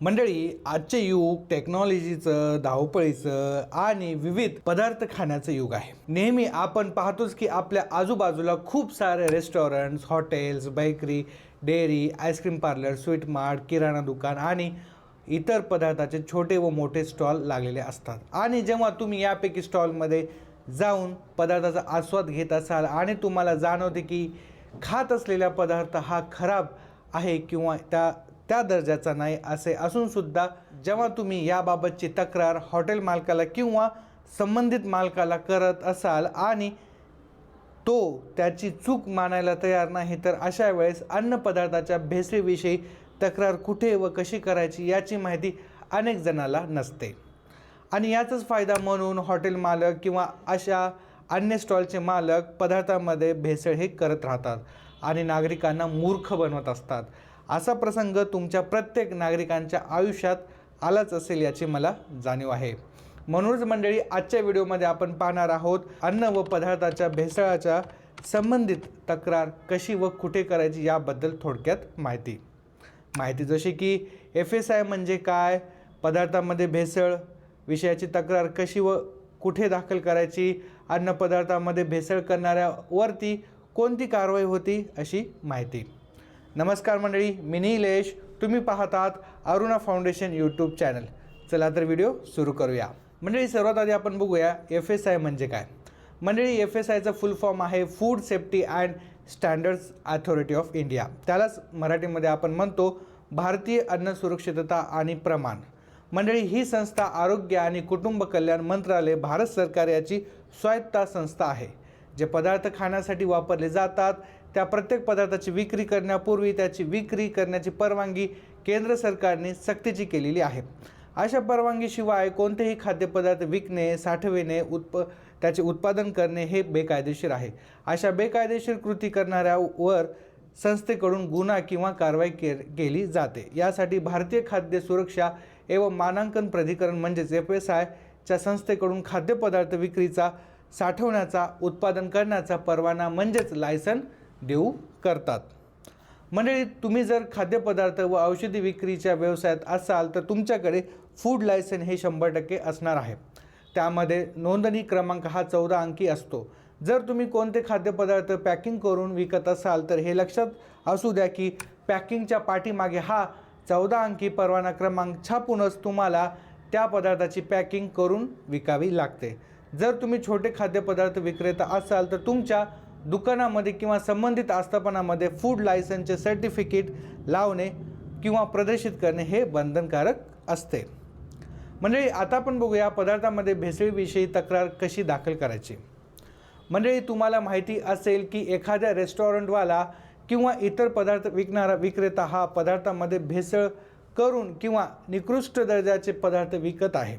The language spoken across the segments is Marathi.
मंडळी आजचे युग टेक्नॉलॉजीचं धावपळीचं आणि विविध पदार्थ खाण्याचं युग आहे. नेहमी आपण पाहतोच की आपल्या आजूबाजूला खूप सारे restaurants hotels bakery dairy ice cream parlour sweet mart किराणा दुकान आणि इतर पदार्थाचे छोटे व मोठे स्टॉल लागलेले असतात. आणि जेव्हा तुम्ही यापैकी स्टॉलमध्ये जाऊन पदार्थाचा आस्वाद घेत असाल आणि तुम्हाला जाणवते की खात असलेला पदार्थ हा खराब आहे किंवा त्या त्या दर्जाचा नाही असे असूनसुद्धा जेव्हा तुम्ही याबाबतची तक्रार हॉटेल मालकाला किंवा संबंधित मालकाला करत असाल आणि तो त्याची चूक मानायला तयार नाही तर अशा वेळेस अन्नपदार्थाच्या भेसळीविषयी तक्रार कुठे व कशी करायची याची माहिती अनेक जणाला नसते. आणि याचाच फायदा म्हणून हॉटेल मालक किंवा अशा अन्य स्टॉलचे मालक पदार्थामध्ये भेसळ हे करत राहतात आणि नागरिकांना मूर्ख बनवत असतात. असा प्रसंग तुमच्या प्रत्येक नागरिकांच्या आयुष्यात आलाच असेल याची मला जाणीव आहे. म्हणूनच मंडळी आजच्या व्हिडिओमध्ये आपण पाहणार आहोत अन्न व पदार्थाच्या भेसळाच्या संबंधित तक्रार कशी व कुठे करायची याबद्दल थोडक्यात माहिती. माहिती जशी की एफ एस आय म्हणजे काय पदार्थामध्ये भेसळ विषयाची तक्रार कशी व कुठे दाखल करायची अन्नपदार्थामध्ये भेसळ करणाऱ्यावरती कोणती कारवाई होती अशी माहिती. नमस्कार मंडळी मी निलेश. तुम्ही पाहतात अरुणा फाउंडेशन यूट्यूब चॅनल चला तर व्हिडिओ सुरू करूया. मंडळी सर्वात आधी आपण बघूया एफ एस आय म्हणजे काय? मंडळी एफ एस आयचं फुल फॉर्म आहे food safety and standards authority of India त्यालाच मराठीमध्ये आपण म्हणतो भारतीय अन्न सुरक्षितता आणि प्रमाण. मंडळी ही संस्था आरोग्य आणि कुटुंब कल्याण मंत्रालय भारत सरकार याची स्वायत्ता संस्था आहे. जे पदार्थ खाण्यासाठी वापरले जातात त्या प्रत्येक पदार्थाची विक्री करण्यापूर्वी त्याची विक्री करण्याची परवानगी केंद्र सरकारने सक्तीची केलेली आहे. अशा परवानगीशिवाय कोणतेही खाद्यपदार्थ विकणे साठविणे उत्प त्याचे उत्पादन करणे हे बेकायदेशीर आहे. अशा बेकायदेशीर कृती करणाऱ्यावर संस्थेकडून गुन्हा किंवा कारवाई के केली जाते. यासाठी भारतीय खाद्य सुरक्षा एवं मानांकन प्राधिकरण म्हणजेच एफ एस आयच्या संस्थेकडून खाद्यपदार्थ विक्रीचा साठवण्याचा उत्पादन करण्याचा परवाना म्हणजेच लायसन देऊ करतात. मंडळी तुम्ही जर खाद्यपदार्थ व औषधी विक्रीच्या व्यवसायात असाल तर तुमच्याकडे फूड लायसन हे शंभर टक्के असणार आहे. त्यामध्ये नोंदणी क्रमांक हा चौदा अंकी असतो. जर तुम्ही कोणते खाद्यपदार्थ पॅकिंग करून विकत असाल तर हे लक्षात असू द्या की पॅकिंगच्या पाठीमागे हा चौदा अंकी परवाना क्रमांक छापूनच तुम्हाला त्या पदार्थाची पॅकिंग करून विकावी लागते. जर तुम्ही छोटे खाद्यपदार्थ विक्रेता असाल तर तुमच्या दुकानामध्ये किंवा संबंधित आस्थापनामध्ये फूड लायसनचे सर्टिफिकेट लावणे किंवा प्रदर्शित करणे हे बंधनकारक असते. मंडळी आता आपण बघूया पदार्थामध्ये भेसळीविषयी तक्रार कशी दाखल करायची? मंडळी तुम्हाला माहिती असेल की एखाद्या रेस्टॉरंटवाला किंवा इतर पदार्थ विकणारा विक्रेता हा पदार्थामध्ये भेसळ करून किंवा निकृष्ट दर्जाचे पदार्थ विकत आहे.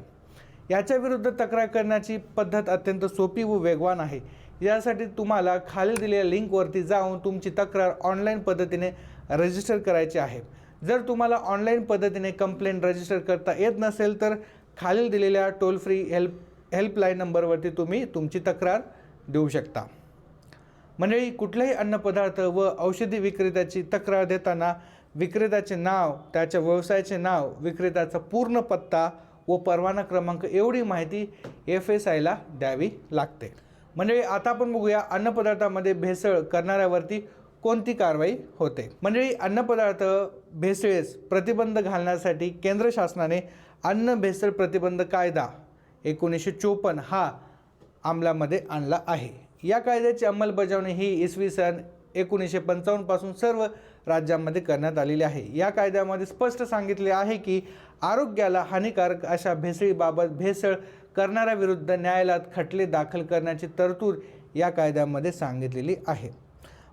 याच्या विरुद्ध तक्रार करण्याची पद्धत अत्यंत सोपी व वेगवान आहे. यासाठी तुम्हाला खाली दिलेल्या लिंकवरती जाऊन तुमची तक्रार ऑनलाईन पद्धतीने रजिस्टर करायची आहे. जर तुम्हाला ऑनलाईन पद्धतीने कंप्लेंट रजिस्टर करता येत नसेल तर खालील दिलेल्या टोल फ्री हेल्प हेल्पलाईन नंबरवरती तुम्ही तुमची तक्रार देऊ शकता. मंडळी कुठल्याही अन्नपदार्थ व औषधी विक्रेत्याची तक्रार देताना विक्रेत्याचे नाव त्याच्या व्यवसायाचे नाव विक्रेत्याचा पूर्ण पत्ता व परवाना क्रमांक एवढी माहिती एफ एस आयला द्यावी लागते. मंडळी आता आपण बघूया अन्नपदार्थामध्ये भेसळ करणाऱ्यावरती कोणती कारवाई होते? मंडळी अन्नपदार्थ भेसळेस प्रतिबंध घालण्यासाठी केंद्र शासनाने अन्न भेसळ प्रतिबंध कायदा एकोणीसशे चोपन्न हा अंमलामध्ये आणला आहे. या कायद्याची अंमलबजावणी ही इसवी सन एकोणीसशे पंचावन्नपासून सर्व राज्यांमध्ये करण्यात आलेली आहे. या कायद्यामध्ये स्पष्ट सांगितले आहे की आरोग्याला हानिकारक अशा भेसळीबाबत भेसळ करणाऱ्याविरुद्ध न्यायालयात खटले दाखल करण्याची तरतूद या कायद्यामध्ये सांगितलेली आहे.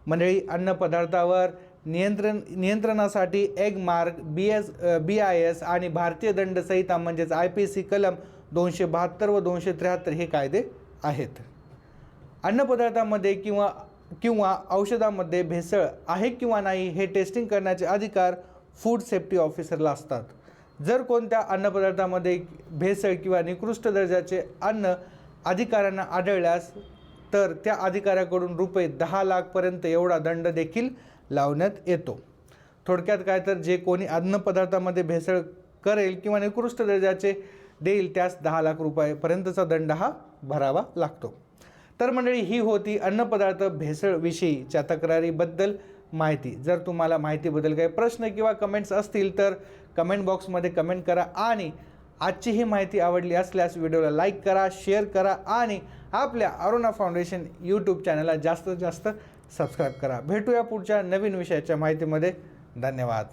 मंडळी अन्नपदार्थावर नियंत्रण नियंत्रणासाठी Agmark B S B I S आणि भारतीय दंड संहिता म्हणजेच आय पी सी कलम दोनशे बहात्तर व दोनशे त्र्याहत्तर हे कायदे आहेत. अन्नपदार्थामध्ये किंवा किंवा औषधामध्ये भेसळ आहे किंवा नाही हे टेस्टिंग करण्याचे अधिकार फूड सेफ्टी ऑफिसरला असतात. जर कोणत्या अन्नपदार्थामध्ये भेसळ किंवा निकृष्ट दर्जाचे अन्न अधिकाऱ्यांना आढळल्यास तर त्या अधिकाऱ्याकडून रुपये दहा लाखपर्यंत एवढा दंड देखील लावण्यात येतो. थोडक्यात काय तर जे कोणी अन्नपदार्थामध्ये भेसळ करेल किंवा निकृष्ट दर्जाचे देईल त्यास दहा लाख रुपयापर्यंतचा दंड हा भरावा लागतो. तर मंडळी ही होती अन्नपदार्थ भेसळविषयीच्या तक्रारीबद्दल माहिती. जर तुम्हाला माहितीबद्दल काही प्रश्न किंवा कमेंट्स असतील तर कमेंट बॉक्समध्ये कमेंट करा आणि आजची ही माहिती आवडली असल्यास व्हिडिओला लाईक करा शेअर करा आणि आपल्या अरुणा फाउंडेशन यूट्यूब चॅनलला जास्तीत जास्त सबस्क्राईब करा. भेटूया पुढच्या नवीन विषयाच्या माहितीमध्ये. धन्यवाद.